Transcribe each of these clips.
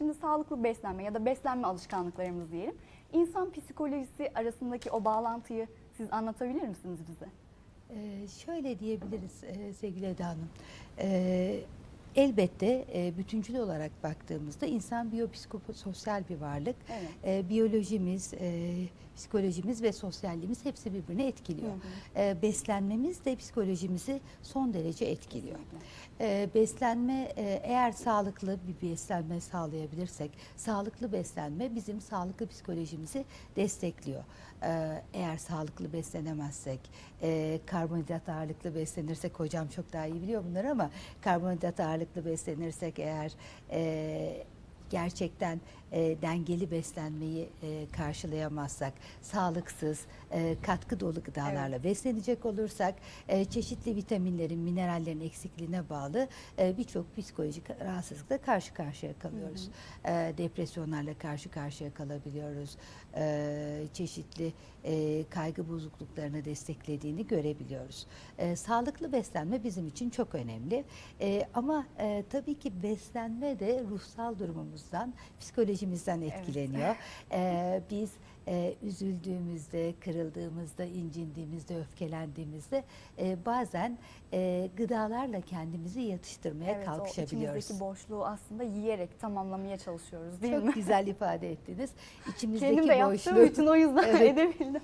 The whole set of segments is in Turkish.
Şimdi sağlıklı beslenme ya da beslenme alışkanlıklarımız diyelim. İnsan psikolojisi arasındaki o bağlantıyı siz anlatabilir misiniz bize? Ee, şöyle diyebiliriz e, sevgili Eda Hanım. Ee, elbette e, bütüncül olarak baktığımızda insan biyopsikososyal bir varlık. Evet. Ee, biyolojimiz, e, psikolojimiz ve sosyalliğimiz hepsi birbirini etkiliyor. Hı hı. Ee, beslenmemiz de psikolojimizi son derece etkiliyor. Ee, beslenme e, eğer sağlıklı bir beslenme sağlayabilirsek, sağlıklı beslenme bizim sağlıklı psikolojimizi destekliyor. Ee, eğer sağlıklı beslenemezsek, e, karbonhidrat ağırlıklı beslenirsek, hocam çok daha iyi biliyor bunları ama karbonhidrat ağırlıklı beslenirsek eğer e, gerçekten e, dengeli beslenmeyi e, karşılayamazsak, sağlıksız, e, katkı dolu gıdalarla beslenecek olursak, e, çeşitli vitaminlerin, minerallerin eksikliğine bağlı e, birçok psikolojik rahatsızlıkla karşı karşıya kalıyoruz. E, depresyonlarla karşı karşıya kalabiliyoruz. E, çeşitli e, kaygı bozukluklarını desteklediğini görebiliyoruz. E, sağlıklı beslenme bizim için çok önemli. E, ama e, tabii ki beslenme de ruhsal durumumuzdan, psikolojimizden Evet. etkileniyor. E, biz e, üzüldüğümüzde, kırıldığımızda, incindiğimizde, öfkelendiğimizde e, bazen e, gıdalarla kendimizi yatıştırmaya Evet, kalkışabiliyoruz. içimizdeki boşluğu aslında yiyerek tamamlamaya çalışıyoruz değil Çok mi? güzel ifade ettiniz. İçimizdeki Kendim de yaptığım boşluğu, için o yüzden Evet. edebildim.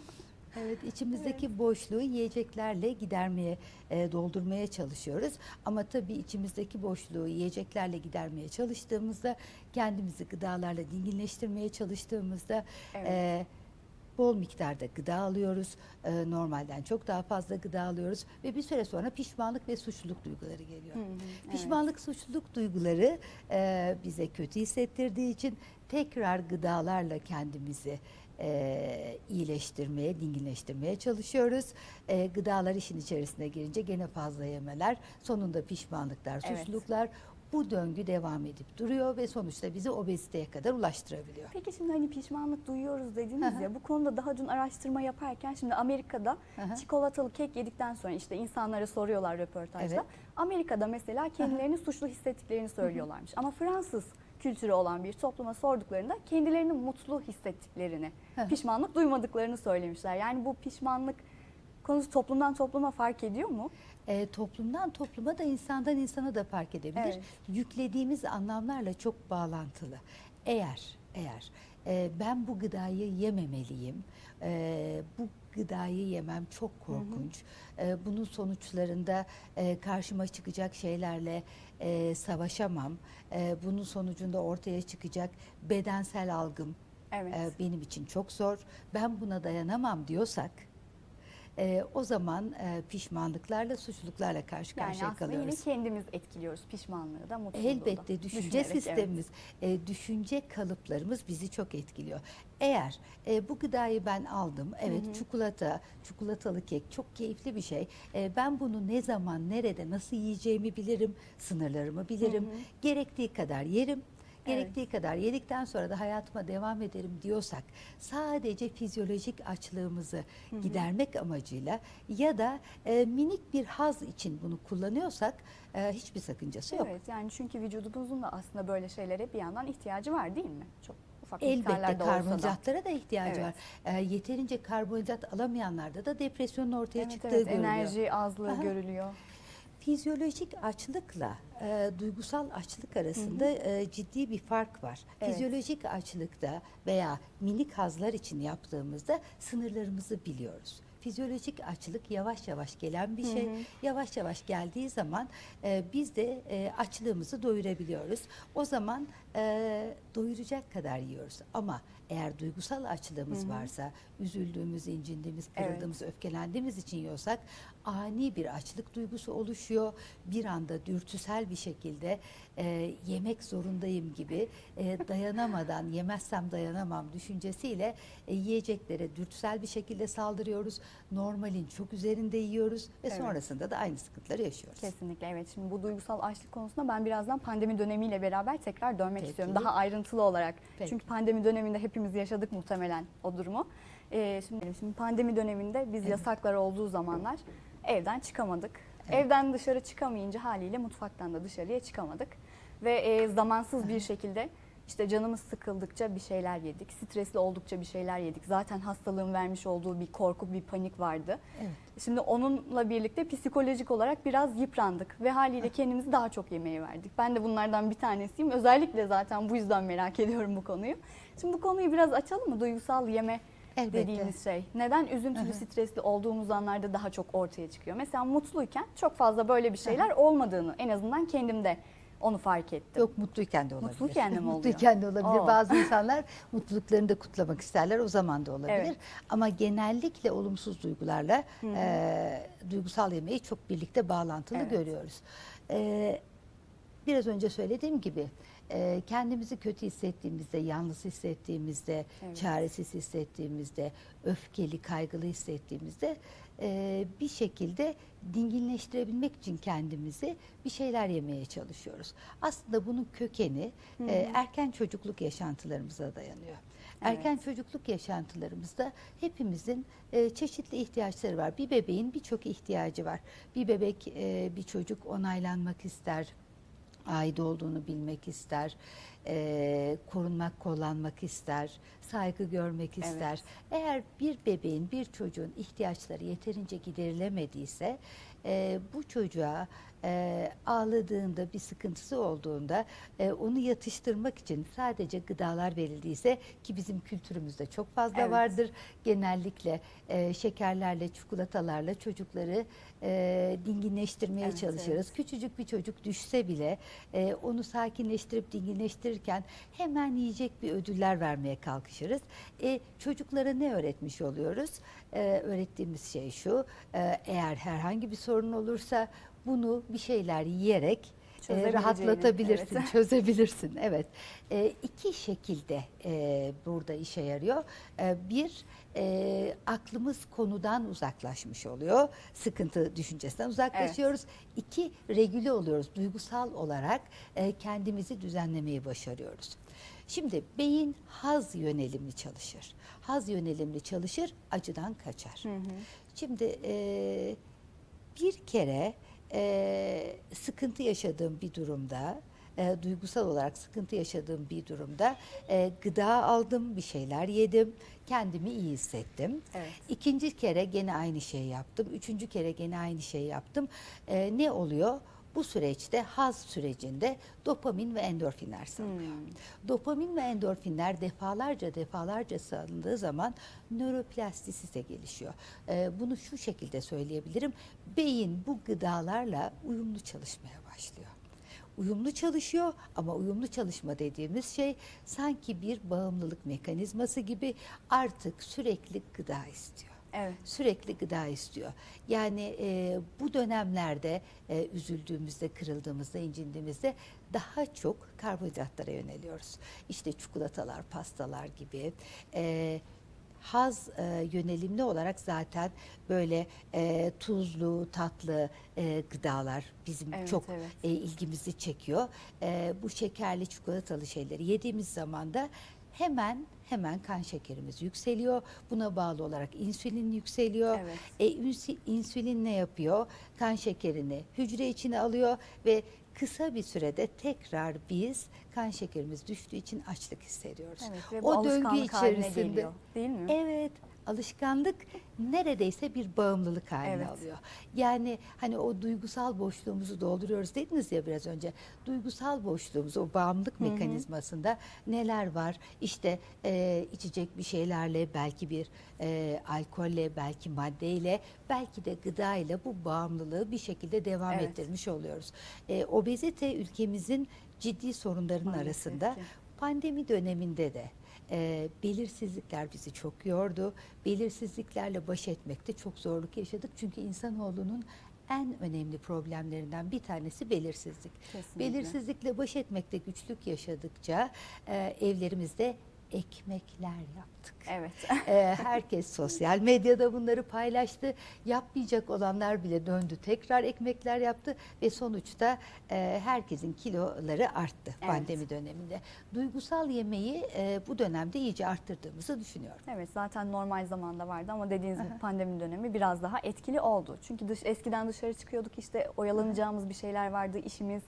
Evet, içimizdeki boşluğu yiyeceklerle gidermeye, e, doldurmaya çalışıyoruz. Ama tabii içimizdeki boşluğu yiyeceklerle gidermeye çalıştığımızda, kendimizi gıdalarla dinginleştirmeye çalıştığımızda Evet. e, bol miktarda gıda alıyoruz. E, normalden çok daha fazla gıda alıyoruz ve bir süre sonra pişmanlık ve suçluluk duyguları geliyor. Hı hı, evet. Pişmanlık, suçluluk duyguları e, bize kötü hissettirdiği için tekrar gıdalarla kendimizi e, iyileştirmeye, dinginleştirmeye çalışıyoruz. E, gıdalar işin içerisine girince gene fazla yemeler, sonunda pişmanlıklar, Evet. suçluluklar bu döngü devam edip duruyor ve sonuçta bizi obeziteye kadar ulaştırabiliyor. Peki şimdi hani pişmanlık duyuyoruz dediniz ya bu konuda daha dün araştırma yaparken şimdi Amerika'da çikolatalı kek yedikten sonra işte insanlara soruyorlar röportajda. Evet. Amerika'da mesela kendilerini suçlu hissettiklerini söylüyorlarmış. Ama Fransız kültürü olan bir topluma sorduklarında kendilerini mutlu hissettiklerini, pişmanlık duymadıklarını söylemişler. Yani bu pişmanlık konusu toplumdan topluma fark ediyor mu? E, toplumdan topluma da insandan insana da fark edebilir. Evet. Yüklediğimiz anlamlarla çok bağlantılı. Eğer eğer e, ben bu gıdayı yememeliyim, e, bu gıdayı yemem çok korkunç. E, bunun sonuçlarında e, karşıma çıkacak şeylerle e, savaşamam. E, bunun sonucunda ortaya çıkacak bedensel algım Evet. e, benim için çok zor. Ben buna dayanamam diyorsak e, o zaman e, pişmanlıklarla, suçluluklarla karşı yani karşıya aslında yine kalıyoruz. kendimiz etkiliyoruz pişmanlığı da mutluluğu da. Elbette düşünce Düşünerek, evet. sistemimiz, e, düşünce kalıplarımız bizi çok etkiliyor. Eğer e, bu gıdayı ben aldım, evet çikolata, çikolatalı kek çok keyifli bir şey. E, ben bunu ne zaman, nerede, nasıl yiyeceğimi bilirim, sınırlarımı bilirim. Gerektiği kadar yerim. Gerektiği kadar yedikten sonra da hayatıma devam ederim diyorsak sadece fizyolojik açlığımızı gidermek amacıyla ya da e, minik bir haz için bunu kullanıyorsak e, hiçbir sakıncası yok. Evet yani çünkü vücudumuzun da aslında böyle şeylere bir yandan ihtiyacı var değil mi? Çok ufak Elbette olsa da. karbonhidratlara da ihtiyacı Evet. var. E, yeterince karbonhidrat alamayanlarda da depresyonun ortaya Evet, çıktığı evet, görülüyor. enerji azlığı Aha. görülüyor. Fizyolojik açlıkla e, duygusal açlık arasında e, ciddi bir fark var. Evet. Fizyolojik açlıkta veya minik hazlar için yaptığımızda sınırlarımızı biliyoruz. Fizyolojik açlık yavaş yavaş gelen bir şey. Yavaş yavaş geldiği zaman e, biz de e, açlığımızı doyurabiliyoruz. O zaman e, doyuracak kadar yiyoruz. Ama eğer duygusal açlığımız varsa, üzüldüğümüz, incindiğimiz, Evet. kırıldığımız, öfkelendiğimiz için yiyorsak ani bir açlık duygusu oluşuyor. Bir anda dürtüsel bir şekilde e, yemek zorundayım gibi e, dayanamadan yemezsem dayanamam düşüncesiyle e, yiyeceklere dürtüsel bir şekilde saldırıyoruz. Normalin çok üzerinde yiyoruz ve Evet. sonrasında da aynı sıkıntıları yaşıyoruz. Kesinlikle evet. Şimdi bu duygusal açlık konusunda ben birazdan pandemi dönemiyle beraber tekrar dönmek Peki. istiyorum. Daha ayrıntılı olarak. Peki. Çünkü pandemi döneminde hepimiz yaşadık muhtemelen o durumu. Ee, şimdi, şimdi pandemi döneminde biz yasaklar olduğu zamanlar evden çıkamadık. Evden dışarı çıkamayınca haliyle mutfaktan da dışarıya çıkamadık. Ve e, zamansız bir şekilde İşte canımız sıkıldıkça bir şeyler yedik, stresli oldukça bir şeyler yedik. Zaten hastalığın vermiş olduğu bir korku, bir panik vardı. Evet. Şimdi onunla birlikte psikolojik olarak biraz yıprandık ve haliyle kendimizi daha çok yemeğe verdik. Ben de bunlardan bir tanesiyim. Özellikle zaten bu yüzden merak ediyorum bu konuyu. Şimdi bu konuyu biraz açalım mı? Duygusal yeme Elbette. dediğimiz şey. Neden üzüntülü, stresli olduğumuz anlarda daha çok ortaya çıkıyor? Mesela mutluyken çok fazla böyle bir şeyler olmadığını en azından kendimde onu fark ettim. Yok mutluyken de olabilir. Mutluyken de mi oluyor? mutluyken de olabilir. Oo. Bazı insanlar mutluluklarını da kutlamak isterler. O zaman da olabilir. Evet. Ama genellikle olumsuz duygularla e, duygusal yemeği çok birlikte bağlantılı Evet. görüyoruz. E, biraz önce söylediğim gibi e, kendimizi kötü hissettiğimizde, yalnız hissettiğimizde, Evet. çaresiz hissettiğimizde, öfkeli, kaygılı hissettiğimizde e, bir şekilde dinginleştirebilmek için kendimizi bir şeyler yemeye çalışıyoruz. Aslında bunun kökeni e, erken çocukluk yaşantılarımıza dayanıyor. Erken çocukluk yaşantılarımızda hepimizin e, çeşitli ihtiyaçları var. Bir bebeğin birçok ihtiyacı var. Bir bebek, e, bir çocuk onaylanmak ister, ait olduğunu bilmek ister, e, korunmak, kollanmak ister, saygı görmek Evet. ister. Eğer bir bebeğin, bir çocuğun ihtiyaçları yeterince giderilemediyse e, bu çocuğa e, ağladığında, bir sıkıntısı olduğunda e, onu yatıştırmak için sadece gıdalar verildiyse ki bizim kültürümüzde çok fazla Evet. vardır. Genellikle e, şekerlerle, çikolatalarla çocukları e, dinginleştirmeye Evet, çalışırız. Küçücük bir çocuk düşse bile e, onu sakinleştirip dinginleştirirken hemen yiyecek bir ödüller vermeye kalkışırız. E, çocuklara ne öğretmiş oluyoruz? E, öğrettiğimiz şey şu, e, eğer herhangi bir sorun olursa bunu bir şeyler yiyerek e, rahatlatabilirsin, evet. çözebilirsin. Evet. E, iki şekilde e, burada işe yarıyor. E, bir, e, aklımız konudan uzaklaşmış oluyor. Sıkıntı düşüncesinden uzaklaşıyoruz. İki, regüle oluyoruz. Duygusal olarak e, kendimizi düzenlemeyi başarıyoruz. Şimdi beyin haz yönelimli çalışır. Haz yönelimli çalışır, acıdan kaçar. Şimdi e, bir kere e, sıkıntı yaşadığım bir durumda, e, duygusal olarak sıkıntı yaşadığım bir durumda e, gıda aldım, bir şeyler yedim, kendimi iyi hissettim. Evet. İkinci kere gene aynı şeyi yaptım, üçüncü kere gene aynı şeyi yaptım. E, ne oluyor? Bu süreçte haz sürecinde dopamin ve endorfinler salınıyor. Dopamin ve endorfinler defalarca defalarca salındığı zaman nöroplastisite gelişiyor. Ee, bunu şu şekilde söyleyebilirim. Beyin bu gıdalarla uyumlu çalışmaya başlıyor. Uyumlu çalışıyor ama uyumlu çalışma dediğimiz şey sanki bir bağımlılık mekanizması gibi artık sürekli gıda istiyor Evet. sürekli gıda istiyor. Yani e, bu dönemlerde e, üzüldüğümüzde, kırıldığımızda, incindiğimizde daha çok karbonhidratlara yöneliyoruz. İşte çikolatalar, pastalar gibi. E, haz e, yönelimli olarak zaten böyle e, tuzlu, tatlı e, gıdalar bizim Evet, çok evet. e, ilgimizi çekiyor. E, bu şekerli çikolatalı şeyleri yediğimiz zaman da hemen hemen kan şekerimiz yükseliyor. Buna bağlı olarak insülin yükseliyor. Evet. E, insülin ne yapıyor? Kan şekerini hücre içine alıyor ve kısa bir sürede tekrar biz kan şekerimiz düştüğü için açlık hissediyoruz. Evet ve bu alışkanlık haline geliyor, değil mi? Evet. Alışkanlık neredeyse bir bağımlılık haline Evet. alıyor. Yani hani o duygusal boşluğumuzu dolduruyoruz dediniz ya biraz önce. Duygusal boşluğumuz o bağımlılık mekanizmasında neler var? İşte e, içecek bir şeylerle belki bir e, alkolle belki maddeyle belki de gıdayla bu bağımlılığı bir şekilde devam Evet. ettirmiş oluyoruz. E, obezite ülkemizin ciddi sorunlarının Maalesef arasında. ki. Pandemi döneminde de e, belirsizlikler bizi çok yordu. Belirsizliklerle baş etmekte çok zorluk yaşadık. Çünkü insanoğlunun en önemli problemlerinden bir tanesi belirsizlik. Kesinlikle. Belirsizlikle baş etmekte güçlük yaşadıkça e, evlerimizde ekmekler yaptık. Evet. E, herkes sosyal medyada bunları paylaştı. Yapmayacak olanlar bile döndü tekrar ekmekler yaptı ve sonuçta e, herkesin kiloları arttı Evet. pandemi döneminde. Duygusal yemeği e, bu dönemde iyice arttırdığımızı düşünüyorum. Evet zaten normal zamanda vardı ama dediğiniz gibi pandemi dönemi biraz daha etkili oldu. Çünkü dış, eskiden dışarı çıkıyorduk işte oyalanacağımız bir şeyler vardı işimiz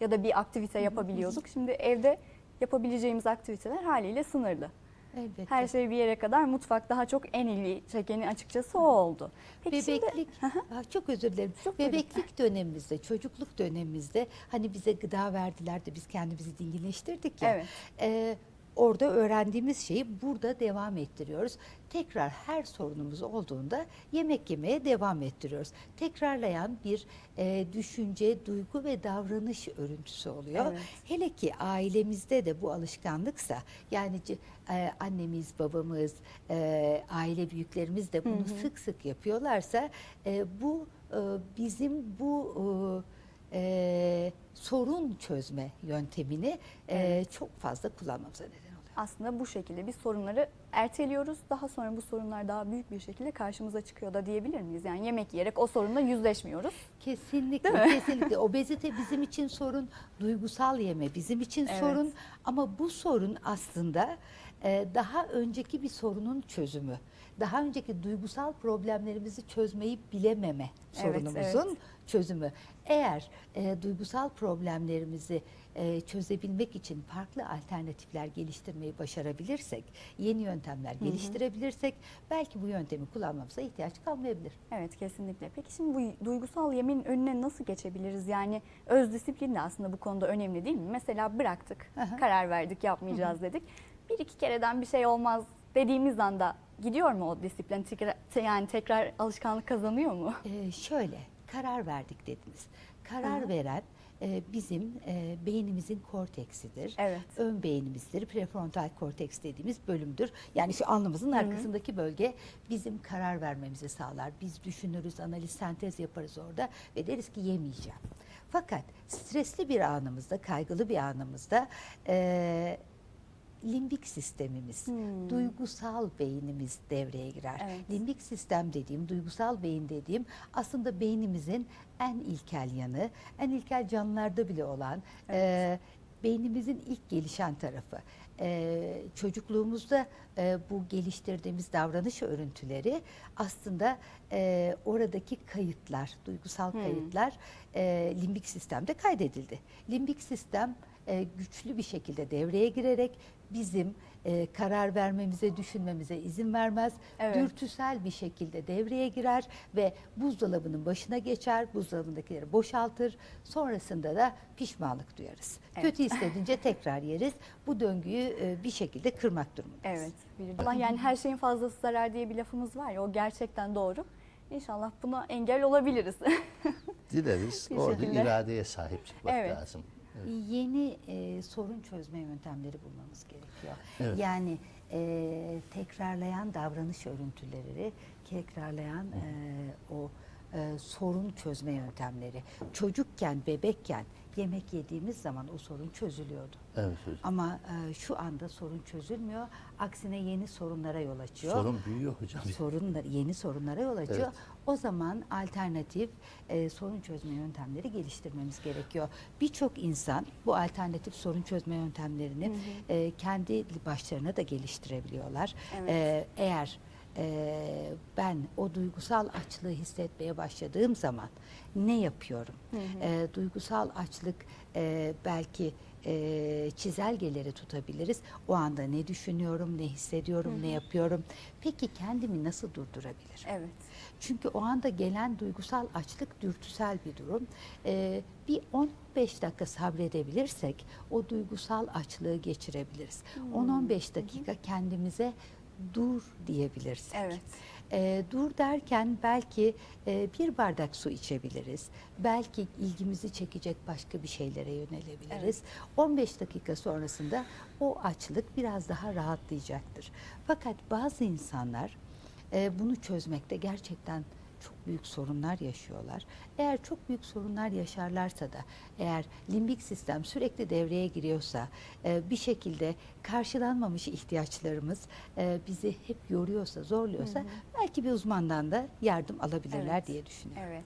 ya da bir aktivite yapabiliyorduk. Şimdi evde yapabileceğimiz aktiviteler haliyle sınırlı. Elbette. Her şey bir yere kadar mutfak daha çok en ilgi çekeni açıkçası o oldu. Peki şimdi- Bebeklik, Ah, çok özür dilerim. Çok buyurun. Bebeklik dönemimizde, çocukluk dönemimizde hani bize gıda verdiler de biz kendimizi dinginleştirdik ya. Evet. Ee, orada öğrendiğimiz şeyi burada devam ettiriyoruz. Tekrar her sorunumuz olduğunda yemek yemeye devam ettiriyoruz. Tekrarlayan bir e, düşünce, duygu ve davranış örüntüsü oluyor. Evet. Hele ki ailemizde de bu alışkanlıksa yani e, annemiz, babamız, e, aile büyüklerimiz de bunu sık sık yapıyorlarsa e, bu e, bizim bu e, e, sorun çözme yöntemini e, çok fazla kullanmamıza neden. Aslında bu şekilde biz sorunları erteliyoruz. Daha sonra bu sorunlar daha büyük bir şekilde karşımıza çıkıyor da diyebilir miyiz? Yani yemek yiyerek o sorunla yüzleşmiyoruz. Kesinlikle, kesinlikle. Obezite bizim için sorun, duygusal yeme bizim için Evet. sorun. Ama bu sorun aslında e, daha önceki bir sorunun çözümü. Daha önceki duygusal problemlerimizi çözmeyi bilememe Evet, sorunumuzun evet. çözümü. Eğer e, duygusal problemlerimizi e, çözebilmek için farklı alternatifler geliştirmeyi başarabilirsek, yeni yöntemler geliştirebilirsek belki bu yöntemi kullanmamıza ihtiyaç kalmayabilir. Evet kesinlikle. Peki şimdi bu duygusal yemenin önüne nasıl geçebiliriz? Yani öz disiplin de aslında bu konuda önemli değil mi? Mesela bıraktık, Aha. karar verdik, yapmayacağız dedik. Bir iki kereden bir şey olmaz dediğimiz anda gidiyor mu o disiplin? Tekrar, yani tekrar alışkanlık kazanıyor mu? Ee, şöyle karar verdik dediniz. Karar Hı hı. veren e, bizim e, beynimizin korteksidir. Evet. Ön beynimizdir. Prefrontal korteks dediğimiz bölümdür. Yani şu alnımızın arkasındaki bölge bizim karar vermemizi sağlar. Biz düşünürüz, analiz, sentez yaparız orada ve deriz ki yemeyeceğim. Fakat stresli bir anımızda, kaygılı bir anımızda e, limbik sistemimiz, Hmm. duygusal beynimiz devreye girer. Evet. Limbik sistem dediğim, duygusal beyin dediğim aslında beynimizin en ilkel yanı, en ilkel canlılarda bile olan e, beynimizin ilk gelişen tarafı. E, çocukluğumuzda e, bu geliştirdiğimiz davranış örüntüleri aslında e, oradaki kayıtlar, duygusal Hmm. kayıtlar e, limbik sistemde kaydedildi. Limbik sistem e, güçlü bir şekilde devreye girerek bizim e, karar vermemize, düşünmemize izin vermez. Evet. Dürtüsel bir şekilde devreye girer ve buzdolabının başına geçer, buzdolabındakileri boşaltır. Sonrasında da pişmanlık duyarız. Evet. Kötü hissedince tekrar yeriz. Bu döngüyü e, bir şekilde kırmak durumundayız. Evet. Allah yani her şeyin fazlası zarar diye bir lafımız var ya o gerçekten doğru. İnşallah buna engel olabiliriz. Dileriz. Orada iradeye sahip çıkmak Evet. lazım. Yeni e, sorun çözme yöntemleri bulmamız gerekiyor. Evet. Yani e, tekrarlayan davranış örüntüleri, tekrarlayan e, o e, sorun çözme yöntemleri. Çocukken, bebekken yemek yediğimiz zaman o sorun çözülüyordu. Evet hocam. Ama e, şu anda sorun çözülmüyor. Aksine yeni sorunlara yol açıyor. Sorun büyüyor hocam. sorunlar, yeni sorunlara yol açıyor. Evet. O zaman alternatif e, sorun çözme yöntemleri geliştirmemiz gerekiyor. Birçok insan bu alternatif sorun çözme yöntemlerini e, kendi başlarına da geliştirebiliyorlar. Evet. E, eğer e, ben o duygusal açlığı hissetmeye başladığım zaman ne yapıyorum? E, duygusal açlık e, belki e, çizelgeleri tutabiliriz. O anda ne düşünüyorum, ne hissediyorum, ne yapıyorum. Peki kendimi nasıl durdurabilirim? evet. Çünkü o anda gelen duygusal açlık dürtüsel bir durum. Ee, bir 15 dakika sabredebilirsek o duygusal açlığı geçirebiliriz. Hmm. 10-15 dakika kendimize dur diyebilirsek. Evet. Ee, dur derken belki e, bir bardak su içebiliriz. Belki ilgimizi çekecek başka bir şeylere yönelebiliriz. 15 dakika sonrasında o açlık biraz daha rahatlayacaktır. Fakat bazı insanlar e, bunu çözmekte gerçekten çok büyük sorunlar yaşıyorlar. Eğer çok büyük sorunlar yaşarlarsa da eğer limbik sistem sürekli devreye giriyorsa e, bir şekilde karşılanmamış ihtiyaçlarımız e, bizi hep yoruyorsa, zorluyorsa belki bir uzmandan da yardım alabilirler Evet. diye düşünüyorum. Evet.